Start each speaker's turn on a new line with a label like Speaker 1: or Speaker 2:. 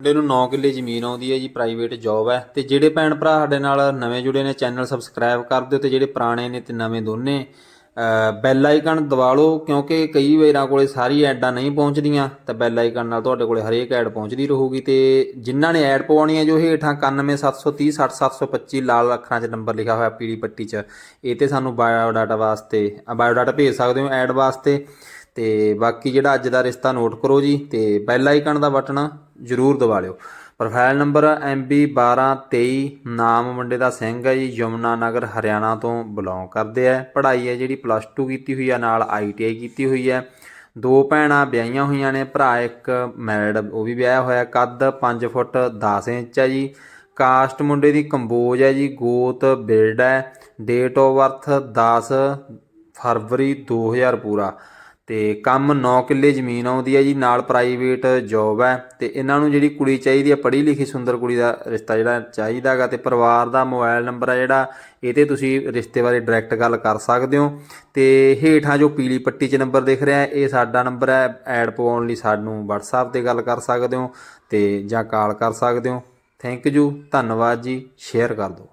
Speaker 1: ਮੁੰਡੇ ਨੂੰ 9 ਕਿੱਲੇ ਜ਼ਮੀਨ ਆਉਂਦੀ ਹੈ ਜੀ ਪ੍ਰਾਈਵੇਟ ਜੌਬ ਹੈ। ਤੇ ਜਿਹੜੇ ਭੈਣ ਭਰਾ ਸਾਡੇ ਨਾਲ ਨਵੇਂ ਜੁੜੇ ਨੇ ਚੈਨਲ ਸਬਸਕ੍ਰਾਈਬ ਕਰ ਦਿਓ। ਤੇ ਜਿਹੜੇ ਪੁਰਾਣੇ ਨੇ ਤੇ ਨਵੇਂ ਦੋਨੇ ਬੈਲ ਆਈਕਨ ਦਬਾ ਲਓ, ਕਿਉਂਕਿ ਕਈ ਵਾਰਾਂ ਕੋਲੇ ਸਾਰੀ ਐਡਾਂ ਨਹੀਂ ਪਹੁੰਚਦੀਆਂ। ਤਾਂ ਬੈਲ ਆਈਕਨ ਨਾਲ ਤੁਹਾਡੇ ਕੋਲੇ ਹਰੇਕ ਐਡ ਪਹੁੰਚਦੀ ਰਹੂਗੀ। ਤੇ ਜਿਨ੍ਹਾਂ ਨੇ ਐਡ ਪਵਾਉਣੀ ਹੈ ਜੋ ਹੇਠਾਂ 91730 60725 ਲਾਲ ਅੱਖਰਾਂ 'ਚ ਨੰਬਰ ਲਿਖਿਆ ਹੋਇਆ ਪੀਲੀ ਪੱਟੀ 'ਚ, ਇਹ ਤੇ ਸਾਨੂੰ ਬਾਇਓ ਡਾਟਾ ਵਾਸਤੇ ਬਾਇਓ ਡਾਟਾ ਭੇਜ ਸਕਦੇ ਹੋ ਐਡ ਵਾਸਤੇ। ਤੇ ਬਾਕੀ ਜਿਹੜਾ ਅੱਜ ਦਾ ਰਿਸ਼ਤਾ ਨੋਟ ਕਰੋ ਜੀ ਤੇ ਬੈਲ ਆਈਕਨ ਦਾ ਬਟਨ ਜ਼ਰੂਰ ਦਬਾ ਲਿਓ। ਪ੍ਰੋਫਾਈਲ ਨੰਬਰ MB1223 ਨਾਮ ਮੁੰਡੇ ਦਾ ਸਿੰਘ ਹੈ ਜੀ, ਯਮਨਾ ਨਗਰ, ਹਰਿਆਣਾ ਤੋਂ ਬਿਲੋਂਗ ਕਰਦੇ ਆ। ਪੜ੍ਹਾਈ ਹੈ ਜਿਹੜੀ ਪਲੱਸ 2 ਕੀਤੀ ਹੋਈ ਆ, ਨਾਲ ITI ਕੀਤੀ ਹੋਈ ਹੈ ਦੋ ਭੈਣਾਂ ਵਿਆਹੀਆਂ ਹੋਈਆਂ ਨੇ, ਭਰਾ ਇੱਕ ਮੈਰਿਡ ਉਹ ਵੀ ਵਿਆਹਿਆ ਹੋਇਆ, ਕੱਦ 5 ਫੁੱਟ 10 ਇੰਚ ਹੈ ਜੀ। ਕਾਸਟ ਮੁੰਡੇ ਦੀ ਕੰਬੋਜ ਹੈ ਜੀ, ਗੋਤ ਬਿਲਡ ਹੈ। ਡੇਟ ਆਫ ਬਰਥ 10 ਫਰਵਰੀ 2000 ਪੂਰਾ। ਤੇ ਕੰਮ 9 ਕਿੱਲੇ ਜ਼ਮੀਨ ਆਉਂਦੀ ਹੈ ਜੀ, ਨਾਲ ਪ੍ਰਾਈਵੇਟ ਜੌਬ ਹੈ ਤੇ ਇਹਨਾਂ ਨੂੰ ਜਿਹੜੀ ਕੁੜੀ ਚਾਹੀਦੀ ਹੈ, ਪੜ੍ਹੀ ਲਿਖੀ ਸੁੰਦਰ ਕੁੜੀ ਦਾ ਰਿਸ਼ਤਾ ਜਿਹੜਾ ਚਾਹੀਦਾਗਾ ਤੇ ਪਰਿਵਾਰ ਦਾ ਮੋਬਾਈਲ ਨੰਬਰ ਹੈ ਜਿਹੜਾ, ਇਹ ਤੇ ਤੁਸੀਂ ਰਿਸ਼ਤੇ ਬਾਰੇ ਡਾਇਰੈਕਟ ਗੱਲ ਕਰ ਸਕਦੇ ਹੋ ਤੇ ਹੇਠਾਂ ਜੋ ਪੀਲੀ ਪੱਟੀ 'ਚ ਨੰਬਰ ਦਿਖ ਰਿਹਾ ਹੈ, ਇਹ ਸਾਡਾ ਨੰਬਰ ਹੈ ਐਡ ਪਵਾਉਣ ਲਈ ਸਾਨੂੰ WhatsApp ਤੇ ਗੱਲ ਕਰ ਸਕਦੇ ਹੋ ਤੇ ਜਾਂ ਕਾਲ ਕਰ ਸਕਦੇ ਹੋ। ਥੈਂਕ ਯੂ ਧੰਨਵਾਦ ਜੀ ਸ਼ੇਅਰ ਕਰ ਦਿਓ।